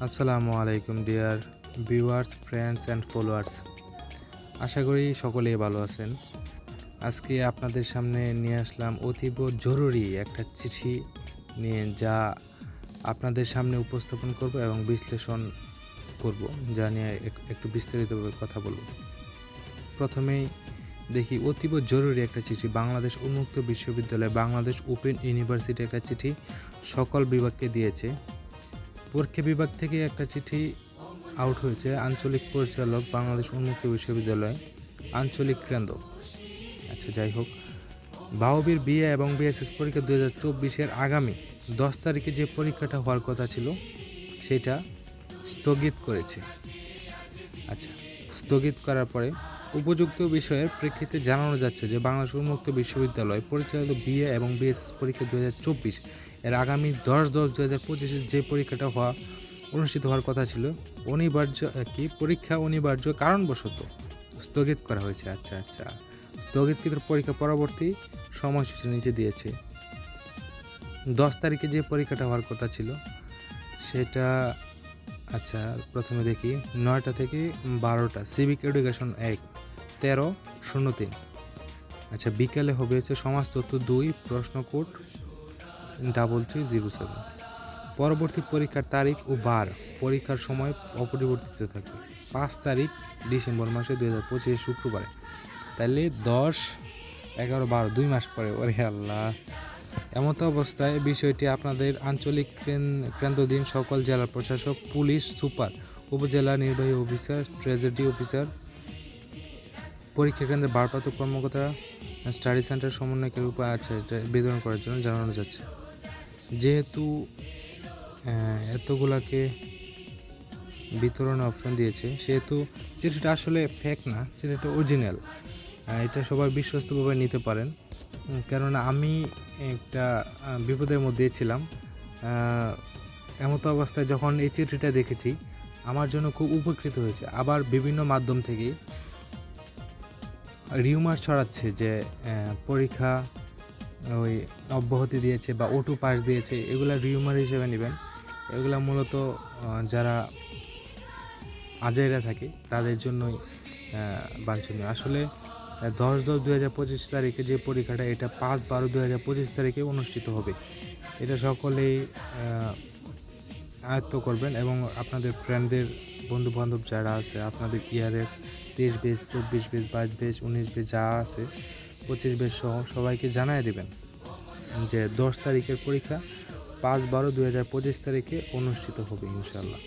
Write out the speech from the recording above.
আসসালামু আলাইকুম dear viewers friends and followers আশা করি সকলেই ভালো আছেন। আজকে আপনাদের সামনে নিয়ে আসলাম অতীব জরুরি একটা চিঠি নিয়ে, যা আপনাদের সামনে উপস্থাপন করব এবং বিশ্লেষণ করব, যা নিয়ে এক- একটু বিস্তারিতভাবে কথা বলব। প্রথমেই দেখি অতীব জরুরি একটা চিঠি, বাংলাদেশ উন্মুক্ত বিশ্ববিদ্যালয়, বাংলাদেশ ওপেন ইউনিভার্সিটি একটা চিঠি সকল বিভাগকে দিয়েছে। পরীক্ষা বিভাগ থেকে একটা চিঠি আউট হয়েছে, আঞ্চলিক পরিচালক, বাংলাদেশ উন্মুক্ত বিশ্ববিদ্যালয়, আঞ্চলিক কেন্দ্র। আচ্ছা যাই হোক। বাহবির বিএ এবং বিএসএস পরীক্ষা দু হাজার চব্বিশের আগামী দশ তারিখে যে পরীক্ষাটা হওয়ার কথা ছিল, সেটা স্থগিত করেছে। আচ্ছা স্থগিত করার পরে উপযুক্ত বিষয়ের প্রেক্ষিতে জানানো যাচ্ছে যে বাংলাদেশ উন্মুক্ত বিশ্ববিদ্যালয় পরিচালিত বিএ এবং বিএসএস পরীক্ষা দু হাজার চব্বিশ এর আগামী দশ দশ দু হাজার পঁচিশে যে পরীক্ষাটা হওয়া অনুষ্ঠিত হওয়ার কথা ছিল, অনিবার্য কি? পরীক্ষা অনিবার্য কারণবশত স্থগিত করা হয়েছে। আচ্ছা আচ্ছা। স্থগিতকৃত পরীক্ষা পরবর্তী সময়সূচি নিচে দিয়েছে। দশ তারিখে যে পরীক্ষাটা হওয়ার কথা ছিল, সেটা আচ্ছা প্রথমে দেখি। নয়টা থেকে বারোটা। সিভিক এডুকেশন এক, তেরো, শূন্য তিন। আচ্ছা বিকালে হবে হচ্ছে সমাজ তথ্য দুই, প্রশ্ন code double three zero seven পরবর্তী পরীক্ষার তারিখ ও বার। পরীক্ষার সময় অপরিবর্তিত থাকবে পাঁচ তারিখ, ডিসেম্বর মাসে দুই হাজার পঁচিশে শুক্রবারে। তাহলে দশ, এগারো, বারো, দুই মাস পরে। ওরে আল্লাহ। এমতো অবস্থায় বিষয়টি আপনাদের আঞ্চলিক কেন- কেন্দ্রদিন সকল জেলার প্রশাসক, পুলিশ, সুপার, উপজেলা নির্বাহী অফিসার ট্রেজারি অফিসার, পরীক্ষা কেন্দ্রের ভারপ্রাপ্ত কর্মকর্তা, স্টাডি সেন্টার সমন্বয়কের উপায় আছে এটা বিতরণ করার জন্য জানানো যাচ্ছে। যেহেতু এতগুলাকে বিতরণের অপশন দিয়েছে, সেহেতু চিঠিটা আসলে ফেক না, চিঠিটা অরিজিনাল এটা সবাই বিশ্বস্তভাবে নিতে পারেন। কেননা আমি একটা বিপদের মধ্যে ছিলাম। এমতো অবস্থায় যখন এই চিঠিটা দেখেছি, আমার জন্য খুব উপকৃত হয়েছে। আবার বিভিন্ন মাধ্যম থেকে রিউমার ছড়াচ্ছে যে পরীক্ষা ওই অব্যাহতি দিয়েছে বা ওটু পাস দিয়েছে। এগুলা রিউমার হিসেবে নেবেন। এগুলা মূলত যারা আজাইরা থাকে, তাদের জন্যই বাঞ্ছনীয়। আসলে দশ দশ দুই হাজার পঁচিশ তারিখে যে পরীক্ষাটা, এটা পাঁচ বারো দুই হাজার পঁচিশ তারিখে অনুষ্ঠিত হবে। এটা সকলেই আয়ত্ত করবেন এবং আপনাদের ফ্রেন্ডদের বন্ধু বান্ধব যারা আছে, আপনাদের ইয়ারের তেইশ বেশ, চব্বিশ বেশ, বাইশ বেশ, উনিশ বেশ, যা আছে, পঁচিশ বেশ সহ সবাইকে জানাই দেবেন যে দশ তারিখের পরীক্ষা পাঁচ বারো দুই হাজার পঁচিশ তারিখে অনুষ্ঠিত হবে ইনশাল্লাহ